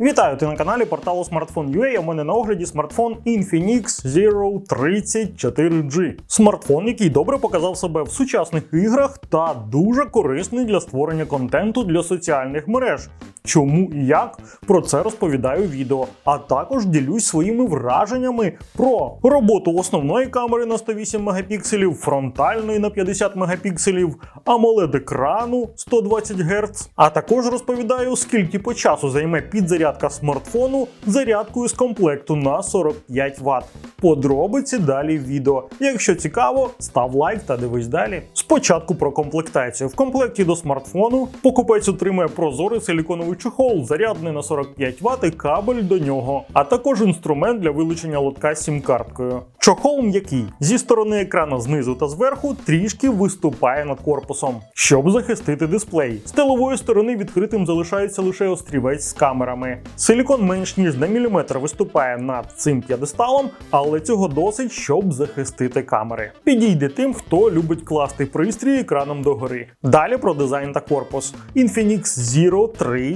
Вітаю ти на каналі порталу Smartphone.ua. У мене на огляді смартфон Infinix Zero 34G. Смартфон, який добре показав себе в сучасних іграх та дуже корисний для створення контенту для соціальних мереж. Чому і як про це розповідаю відео, а також ділюсь своїми враженнями про роботу основної камери на 108 мегапікселів, фронтальної на 50 мегапікселів, AMOLED екрану 120 Гц, а також розповідаю, скільки по часу займе підзарядка смартфону зарядкою з комплекту на 45 Вт. Подробиці далі в відео. Якщо цікаво, став лайк та дивись далі. Спочатку про комплектацію. В комплекті до смартфону покупець отримує прозорий силіконовий чохол, зарядний на 45 Вт і кабель до нього, а також інструмент для вилучення лотка сім-карткою. Чохол м'який зі сторони екрану знизу та зверху трішки виступає над корпусом, щоб захистити дисплей. З тилової сторони відкритим залишається лише острівець з камерами. Силікон менш ніж на міліметр виступає над цим п'єдесталом, але цього досить, щоб захистити камери. Підійде тим, хто любить класти пристрій екраном догори. Далі про дизайн та корпус. Infinix Zero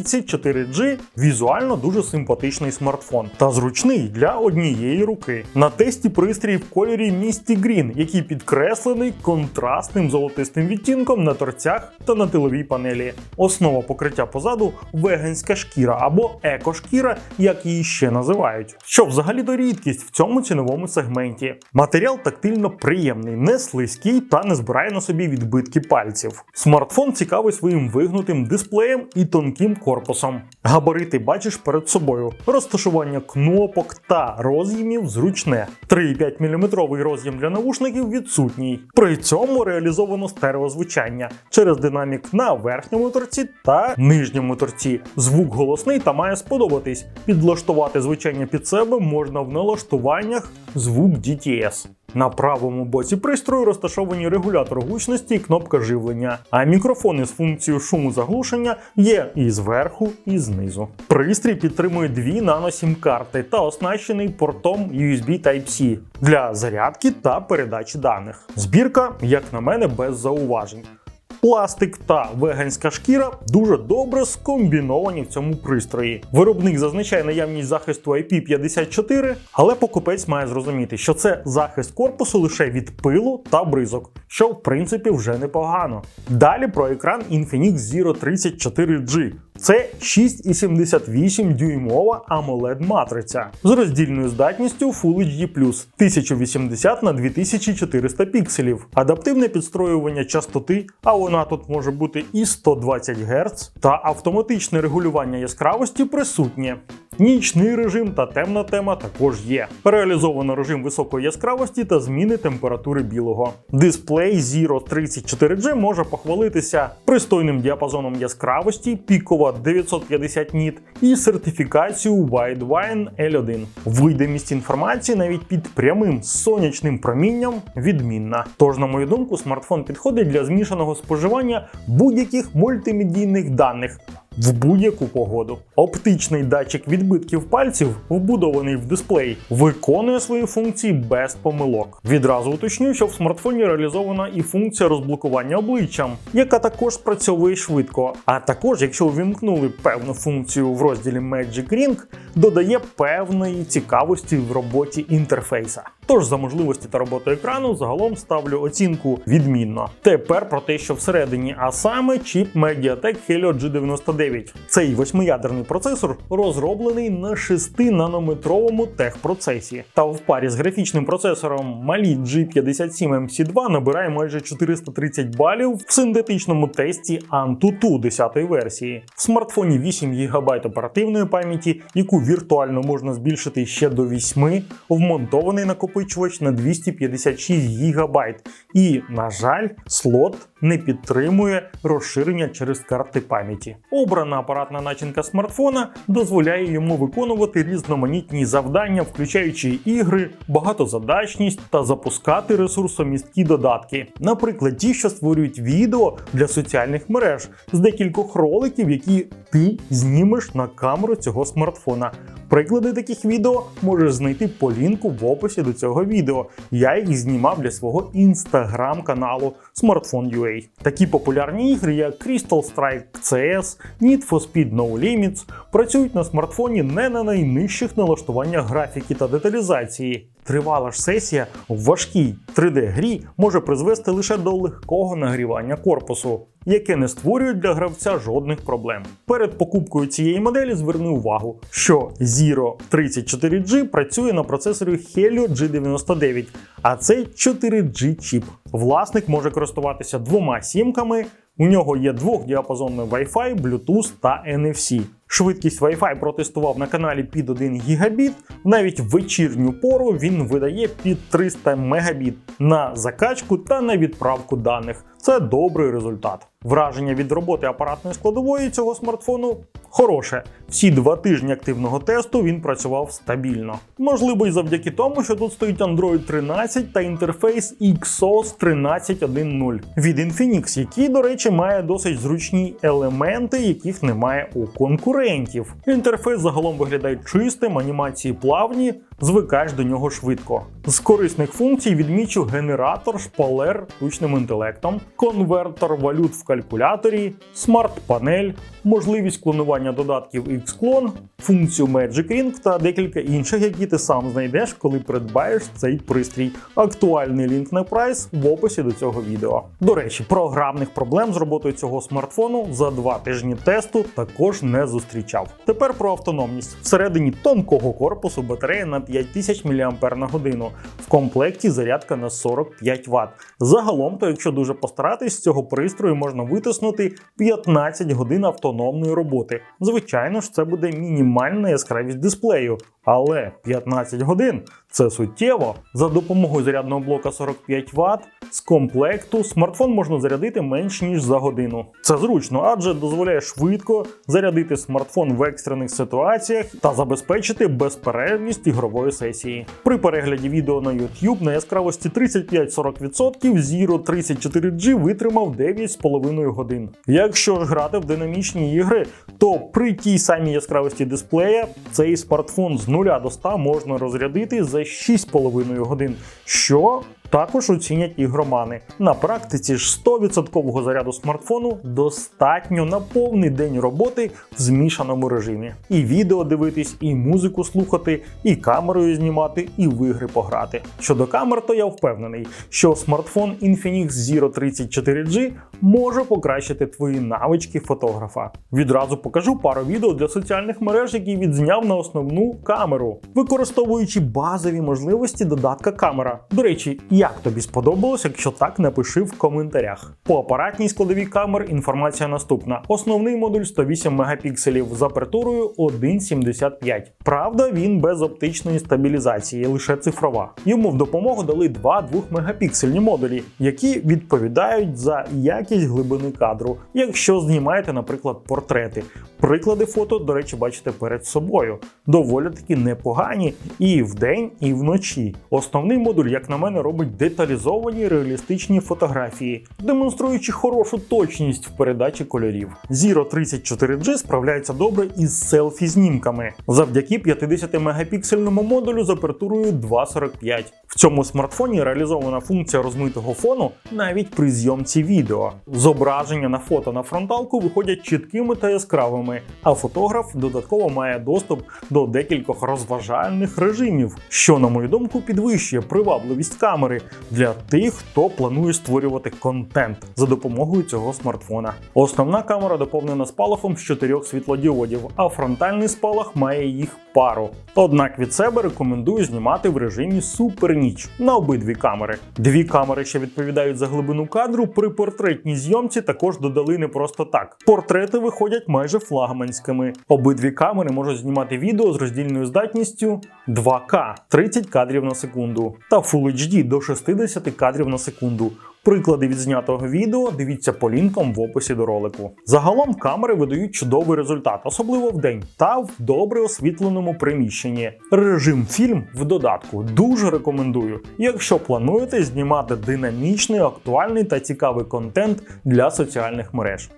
34G візуально дуже симпатичний смартфон та зручний для однієї руки. На тесті пристрій в кольорі Misty Green, який підкреслений контрастним золотистим відтінком на торцях та на тиловій панелі. Основа покриття позаду веганська шкіра або екошкіра, як її ще називають. Що взагалі до рідкість в цьому ціновому сегменті. Матеріал тактильно приємний, не слизький та не збирає на собі відбитки пальців. Смартфон цікавий своїм вигнутим дисплеєм і тонким корпусом. Габарити бачиш перед собою. Розташування кнопок та роз'ємів зручне. 3,5 мм роз'єм для навушників відсутній. При цьому реалізовано стереозвучання через динамік на верхньому торці та нижньому торці. Звук голосний та має сподобатись. Підлаштувати звучання під себе можна в налаштуваннях звук DTS. На правому боці пристрою розташовані регулятор гучності і кнопка живлення, а мікрофони з функцією шуму заглушення є і зверху, і знизу. Пристрій підтримує дві нано-сім-карти та оснащений портом USB Type-C для зарядки та передачі даних. Збірка, як на мене, без зауважень. Пластик та веганська шкіра дуже добре скомбіновані в цьому пристрої. Виробник зазначає наявність захисту IP54, але покупець має зрозуміти, що це захист корпусу лише від пилу та бризок, що в принципі вже непогано. Далі про екран Infinix Zero 34G. Це 6,78 дюймова AMOLED матриця з роздільною здатністю Full HD+, 1080 на 2400 пікселів, адаптивне підстроювання частоти, а вона тут може бути і 120 Гц, та автоматичне регулювання яскравості присутнє. Нічний режим та темна тема також є. Реалізовано режим високої яскравості та зміни температури білого. Дисплей Zero 34G може похвалитися пристойним діапазоном яскравості, пікова 950 ніт і сертифікацію Widevine L1. Видимість інформації навіть під прямим сонячним промінням відмінна. Тож, на мою думку, смартфон підходить для змішаного споживання будь-яких мультимедійних даних в будь-яку погоду. Оптичний датчик відбитків пальців, вбудований в дисплей, виконує свої функції без помилок. Відразу уточню, що в смартфоні реалізована і функція розблокування обличчям, яка також спрацьовує швидко. А також, якщо увімкнули певну функцію в розділі Magic Ring, додає певної цікавості в роботі інтерфейса. Тож за можливості та роботу екрану загалом ставлю оцінку відмінно. Тепер про те, що всередині, а саме чіп Mediatek Helio G99. Цей восьмиядерний процесор розроблений на 6-нанометровому техпроцесі. Та в парі з графічним процесором Mali G57 MC2 набирає майже 430 балів в синтетичному тесті Antutu 10 версії. В смартфоні 8 ГБ оперативної пам'яті, яку віртуально можна збільшити ще до 8, вмонтований накопичувач на 256 ГБ. І, на жаль, слот не підтримує розширення через карти пам'яті. Обрана апаратна начинка смартфона дозволяє йому виконувати різноманітні завдання, включаючи ігри, багатозадачність та запускати ресурсомісткі додатки. Наприклад, ті, що створюють відео для соціальних мереж з декількох роликів, які ти знімеш на камеру цього смартфона. Приклади таких відео можеш знайти по лінку в описі до цього відео. Я їх знімав для свого інстаграм-каналу Smartphone.ua. Такі популярні ігри, як Crystal Strike CS, Need for Speed No Limits, працюють на смартфоні не на найнижчих налаштуваннях графіки та деталізації. Тривала ж сесія в важкій 3D-грі може призвести лише до легкого нагрівання корпусу, яке не створює для гравця жодних проблем. Перед покупкою цієї моделі зверни увагу, що Zero 34G працює на процесорі Helio G99, а це 4G чіп. Власник може користуватися двома сімками. У нього є двохдіапазонний Wi-Fi, Bluetooth та NFC. Швидкість Wi-Fi протестував на каналі під 1 гігабіт. Навіть в вечірню пору він видає під 300 мегабіт на закачку та на відправку даних. Це добрий результат. Враження від роботи апаратної складової цього смартфону хороше. Всі два тижні активного тесту він працював стабільно. Можливо, і завдяки тому, що тут стоїть Android 13 та інтерфейс XOS 13.1.0 від Infinix, який, до речі, має досить зручні елементи, яких немає у конкурентів. Інтерфейс загалом виглядає чистим, анімації плавні, звикаєш до нього швидко. З корисних функцій відмічу генератор шпалер штучним інтелектом, конвертор валют в калькуляторі, смарт-панель, можливість клонування додатків Xclone, функцію Magic Ring та декілька інших, які ти сам знайдеш, коли придбаєш цей пристрій. Актуальний лінк на прайс в описі до цього відео. До речі, програмних проблем з роботою цього смартфону за два тижні тесту також не зустрічав. Тепер про автономність. Всередині тонкого корпусу батарея на 5000 мАч. В комплекті зарядка на 45 Вт. Загалом, то якщо дуже постаратись, з цього пристрою можна витиснути 15 годин автономної роботи. Звичайно ж, це буде мінімальна яскравість дисплею, але 15 годин це суттєво. За допомогою зарядного блока 45 Вт з комплекту смартфон можна зарядити менш ніж за годину. Це зручно, адже дозволяє швидко зарядити смартфон в екстрених ситуаціях та забезпечити безперервність ігрової сесії. При перегляді відео на YouTube на яскравості 35-40% Zero 34G витримав 9,5 годин. Якщо ж грати в динамічні ігри, то при тій самій яскравості дисплея цей смартфон з 0 до 100 можна розрядити за 6,5 годин, що також оцінять ігромани. На практиці ж 100% заряду смартфону достатньо на повний день роботи в змішаному режимі. І відео дивитись, і музику слухати, і камерою знімати, і в ігри пограти. Щодо камер, то я впевнений, що смартфон Infinix Zero 34G може покращити твої навички фотографа. Відразу покажу пару відео для соціальних мереж, які відзняв на основну камеру, використовуючи базові можливості додатка камера. До речі, як тобі сподобалось, якщо так, напиши в коментарях. По апаратній складовій камер інформація наступна: основний модуль 108 мегапікселів з апертурою 1,75. Правда, він без оптичної стабілізації, лише цифрова. Йому в допомогу дали два 2 мегапіксельні модулі, які відповідають за якість глибини кадру, якщо знімаєте, наприклад, портрети. Приклади фото, до речі, бачите перед собою. Доволі таки непогані і вдень, і вночі. Основний модуль, як на мене, робить деталізовані реалістичні фотографії, демонструючи хорошу точність в передачі кольорів. Zero 34G справляється добре із селфі-знімками завдяки 50-мегапіксельному модулю з апертурою 2.45. В цьому смартфоні реалізована функція розмитого фону навіть при зйомці відео. Зображення на фото на фронталку виходять чіткими та яскравими, а фотограф додатково має доступ до декількох розважальних режимів, що, на мою думку, підвищує привабливість камери для тих, хто планує створювати контент за допомогою цього смартфона. Основна камера доповнена спалахом з чотирьох світлодіодів, а фронтальний спалах має їх пару. Однак від себе рекомендую знімати в режимі суперніч на обидві камери. Дві камери, що відповідають за глибину кадру, при портретній зйомці також додали не просто так. Портрети виходять майже флагманськими. Обидві камери можуть знімати відео з роздільною здатністю 2К 30 кадрів на секунду та Full HD до 60 кадрів на секунду. Приклади відзнятого відео дивіться по лінкам в описі до ролику. Загалом камери видають чудовий результат, особливо в день та в добре освітленому приміщенні. Режим фільм в додатку дуже рекомендую, якщо плануєте знімати динамічний, актуальний та цікавий контент для соціальних мереж.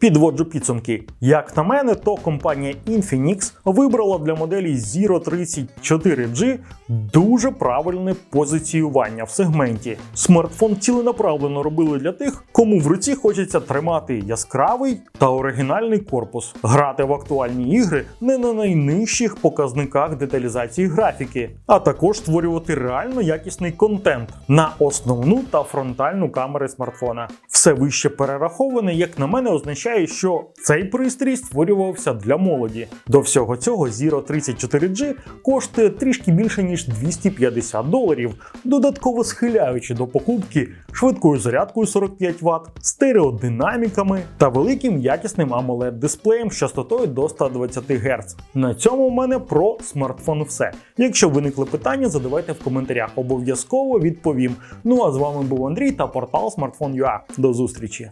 Підводжу підсумки. Як на мене, то компанія Infinix вибрала для моделі Zero 34G дуже правильне позиціювання в сегменті. Смартфон ціленаправлено робили для тих, кому в руці хочеться тримати яскравий та оригінальний корпус, грати в актуальні ігри не на найнижчих показниках деталізації графіки, а також створювати реально якісний контент на основну та фронтальну камери смартфона. Все вище перераховане, як на мене, означає, що цей пристрій створювався для молоді. До всього цього Zero 34G коштує трішки більше ніж 250 доларів, додатково схиляючи до покупки швидкою зарядкою 45 Вт, стереодинаміками та великим якісним amoled дисплеєм з частотою до 120 Гц. На цьому в мене про смартфон все. Якщо виникли питання, задавайте в коментарях. Обов'язково відповім. Ну а з вами був Андрій та портал Smartphone.ua. До зустрічі!